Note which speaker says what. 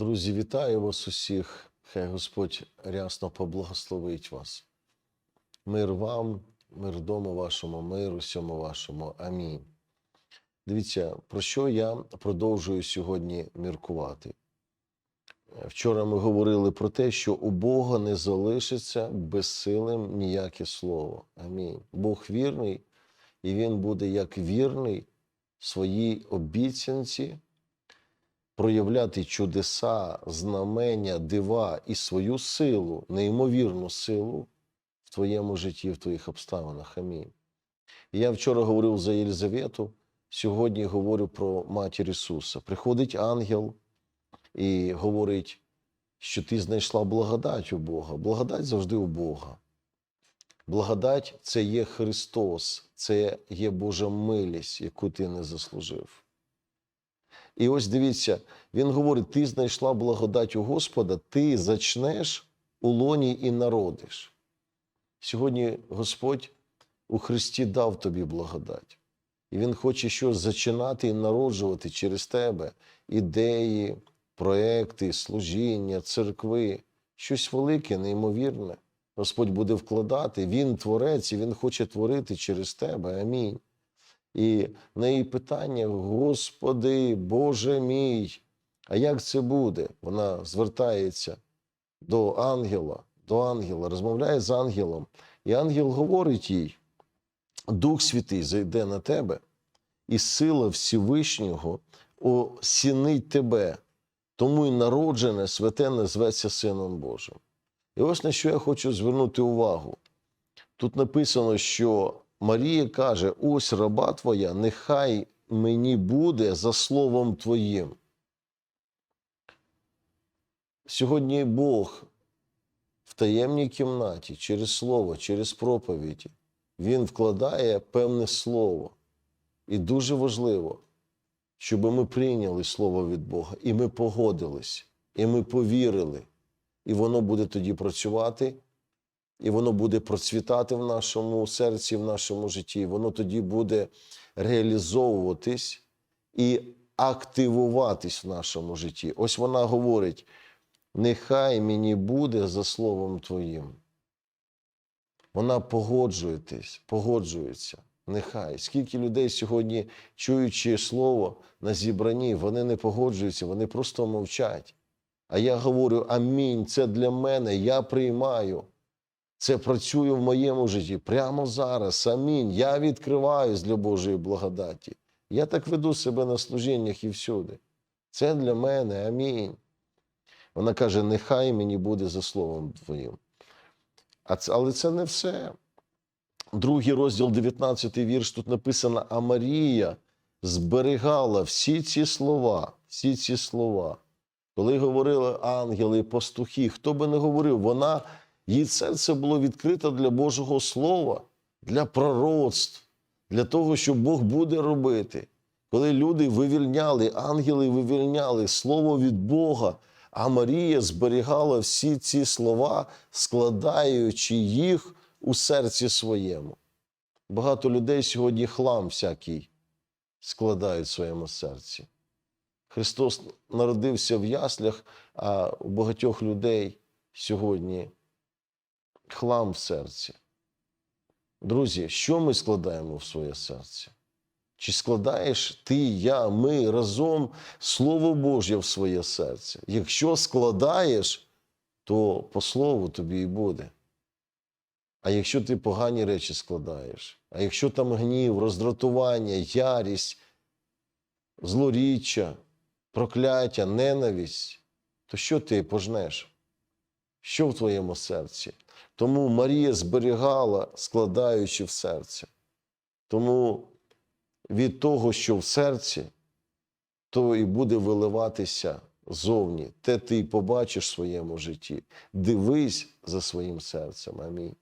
Speaker 1: Друзі, вітаю вас усіх. Хай Господь рясно поблагословить вас. Мир вам, мир дому вашому, мир усьому вашому. Амінь. Дивіться, про що я продовжую сьогодні міркувати. Вчора ми говорили про те, що у Бога не залишиться безсилим ніяке слово. Амінь. Бог вірний, і Він буде як вірний своїй обіцянці проявляти чудеса, знамення, дива і свою силу, неймовірну силу в твоєму житті, в твоїх обставинах. Амінь. Я вчора говорив за Єлизавету, сьогодні говорю про матір Ісуса. Приходить ангел і говорить, що ти знайшла благодать у Бога. Благодать завжди у Бога. Благодать це є Христос, це є Божа милість, яку ти не заслужив. І ось дивіться, він говорить: ти знайшла благодать у Господа, ти зачнеш у лоні і народиш. Сьогодні Господь у Христі дав тобі благодать. І Він хоче щось зачинати і народжувати через тебе ідеї, проекти, служіння, церкви, щось велике, неймовірне. Господь буде вкладати, Він творець, і Він хоче творити через тебе. Амінь. І в неї питання: Господи, Боже мій, а як це буде? Вона звертається до ангела, до ангела, розмовляє з ангелом. І ангел говорить їй: Дух Святий зайде на тебе, і сила Всевишнього осінить тебе, тому й народжене святе назветься Сином Божим. І ось на що я хочу звернути увагу. Тут написано, що Марія каже: ось раба твоя, нехай мені буде за словом твоїм. Сьогодні Бог в таємній кімнаті через слово, через проповіді, Він вкладає певне слово. І дуже важливо, щоб ми прийняли слово від Бога, і ми погодились, і ми повірили. І воно буде тоді працювати, і воно буде процвітати в нашому серці, в нашому житті. Воно тоді буде реалізовуватись і активуватись в нашому житті. Ось вона говорить: нехай мені буде за словом Твоїм. Вона погоджуєтесь, погоджується. Нехай. Скільки людей сьогодні, чуючи слово на зібранні, вони не погоджуються, вони просто мовчать. А я говорю: амінь, це для мене, я приймаю. Це працює в моєму житті прямо зараз. Амінь. Я відкриваюсь для Божої благодаті. Я так веду себе на служіннях і всюди. Це для мене, амінь. Вона каже: нехай мені буде за словом Твоїм. А це, але це не все. Другий розділ, 19 вірш, тут написано: А Марія зберігала всі ці слова, всі ці слова. Коли говорили ангели, пастухи, хто би не говорив, вона, її серце було відкрите для Божого Слова, для пророцтв, для того, що Бог буде робити. Коли люди вивільняли, ангели вивільняли слово від Бога, а Марія зберігала всі ці слова, складаючи їх у серці своєму. Багато людей сьогодні хлам всякий складають в своєму серці. Христос народився в яслях, а у багатьох людей сьогодні хлам в серці. Друзі, що ми складаємо в своє серце? Чи складаєш ти, я, ми разом Слово Боже в своє серце? Якщо складаєш, то по слову тобі і буде. А якщо ти погані речі складаєш, а якщо там гнів, роздратування, ярість, злоріччя, прокляття, ненависть, то що ти пожнеш? Що в твоєму серці? Тому Марія зберігала, складаючи в серце. Тому від того, що в серці, то і буде виливатися зовні. Те ти і побачиш в своєму житті. Дивись за своїм серцем. Амінь.